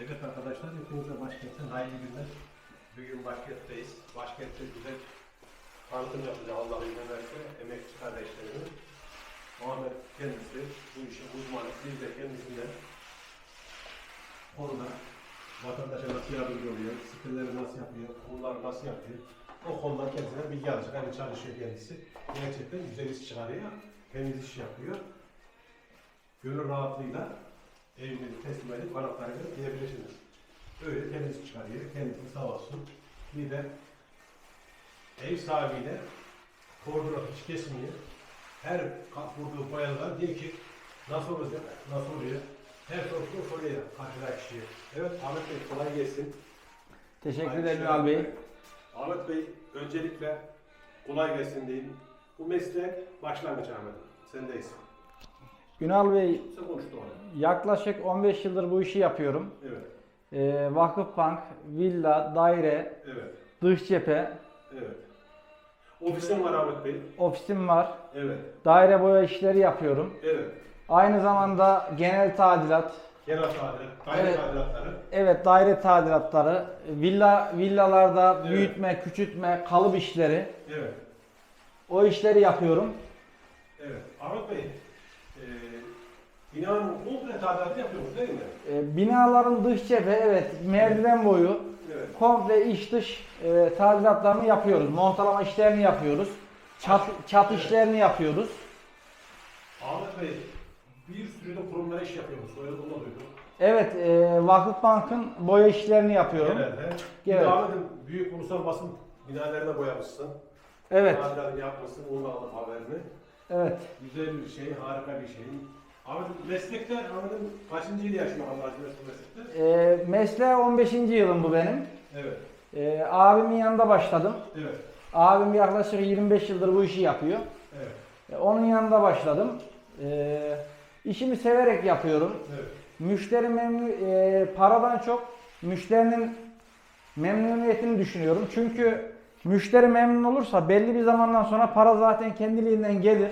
Evet arkadaşlar, hepinize başkentin hayırlı günler. Bugün başkentteyiz. Başkentte güzel tanıtım yapacağım Allah'ın izniyle emekçi kardeşlerimiz. Muhammed kendisi bu işin uzmanı. Biz de kendisinden konuda vatandaşa nasıl yardımcı oluyor, skilleri nasıl yapıyor, bunları nasıl yapıyor. O konuda kendisine bilgi alacak. Hem çalışıyor kendisi. Gerçekten güzel iş çıkarıyor. Temiz iş yapıyor. Gönül rahatlığıyla evinizi teslim edip anahtarıyla gidebilirsiniz. Öyle temiz çıkarıyor. Kendisi sağ olsun. Bir de ev sahibiyle koordinat hiç kesmiyor. Her kat vurduğu boyalar diyor ki nasıl olacak, nasıl oluyor? Her sorusunu soruyor karşıdaki kişiye. Evet Ahmet Bey kolay gelsin. Teşekkür Aynı ederim şey. Ünal Bey. Ahmet Bey öncelikle kolay gelsin diyeyim. Bu meslek başlangıç Ahmet. Sendeyiz. Ünal Bey Sen konuştun oraya. Yaklaşık 15 yıldır bu işi yapıyorum. Evet, Ee, Vakıfbank, villa, daire, evet, dış cephe, evet. Ofisin var Ahmet Bey. ofisim var. Evet, Daire boya işleri yapıyorum. evet. Aynı zamanda genel tadilat, Genel tadilat, daire Evet. tadilatları. evet daire tadilatları, villa villalarda Evet. büyütme, küçültme, kalıp işleri. Evet, O işleri yapıyorum. evet. Ahmet Bey, e, binanın komple tadilatını yapıyorsunuz değil mi? Ee, binaların dış cephe, evet merdiven boyu, Evet. komple iç dış e, tadilatlarını yapıyoruz. Montalama işlerini yapıyoruz. Çat, çat işlerini yapıyoruz. Ahmet Bey, bir sürü de kurumlara iş yapıyorsunuz. Öyle bunu duydum. Evet, e, Vakıfbank'ın boya işlerini yapıyorum. Genelde. Evet. de Ahmet'im büyük ulusal basın binalarına boyamışsın. Evet, Tadilatını yapmışsın, onunla aldım haberini. evet. Güzel bir şey, harika bir şey. Ahmet'im meslekte, Ahmet'im kaçıncı yıl yaşıyor Allah aşkına şu meslekte? E, mesleğe 15. yılım bu benim. Evet, E, abimin yanında başladım. evet, Abim yaklaşık 25 yıldır bu işi yapıyor. evet, E, onun yanında başladım. E, işimi severek yapıyorum. evet. Müşteri memnun, e, paradan çok müşterinin memnuniyetini düşünüyorum. Çünkü müşteri memnun olursa belli bir zamandan sonra para zaten kendiliğinden gelir.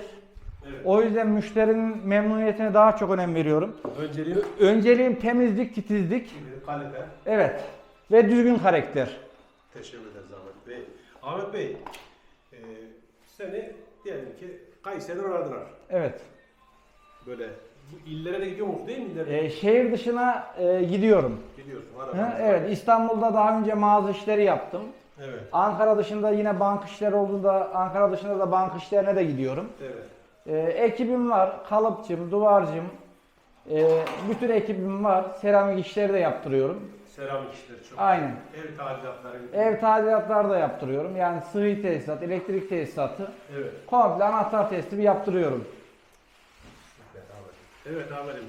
Evet. O yüzden müşterinin memnuniyetine daha çok önem veriyorum. Önceliği Önceliğim temizlik, titizlik, kalite. evet ve düzgün karakter. Teşekkür ederiz Ahmet Bey. Ahmet Bey, e, seni diyelim ki Kayseri'den aradılar. Evet. Böyle bu illere de gidiyor musun değil mi? illere? E, şehir dışına e, gidiyorum. Gidiyorsun Hı, evet İstanbul'da daha önce mağaza işleri yaptım. Evet. Ankara dışında yine bank işleri olduğunda Ankara dışında da bank işlerine de gidiyorum. Evet. Ee, ekibim var. Kalıpçım, duvarcım. Ee, bütün ekibim var. Seramik işleri de yaptırıyorum. Seramik işleri çok. Aynen. Ev tadilatları. Ev tadilatları da yaptırıyorum. Yani sıhhi tesisat, elektrik tesisatı. Evet. Komple anahtar teslimi yaptırıyorum. Evet Ahmet'im. Evet.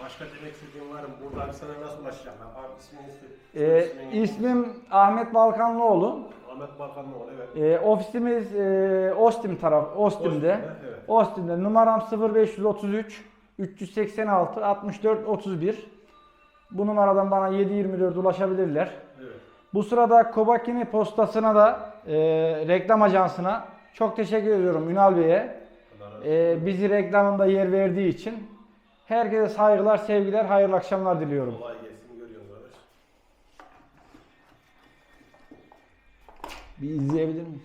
Başka demek istediğin var mı? Buradan sana nasıl ulaşacağım? Abi ismini söyle. İsmini- ismim Ahmet Balkanlıoğlu. Ahmet Balkanlıoğlu evet. Ee, ofisimiz e, Ostim taraf, Ostim'de. Evet. Ostim'de. Numaram 0533 386 64 31. Bu numaradan bana 724 ulaşabilirler. Evet. Bu sırada Kobakini postasına da e, reklam ajansına çok teşekkür ediyorum Ünal Bey'e. E, bizi reklamında yer verdiği için. Herkese saygılar, sevgiler, hayırlı akşamlar diliyorum. Kolay gelsin Bir izleyebilir miyim?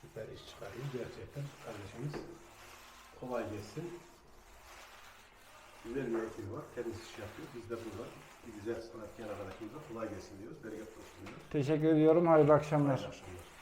Süper iş çıkarıyor gerçekten kardeşimiz. Kolay gelsin. Güzel bir ekibi var. Kendisi iş yapıyor. Biz de burada bir güzel sanatkar arkadaşımıza kolay gelsin diyoruz. Bereket olsun diyoruz. Teşekkür ediyorum, hayırlı akşamlar. Hayırlı akşamlar.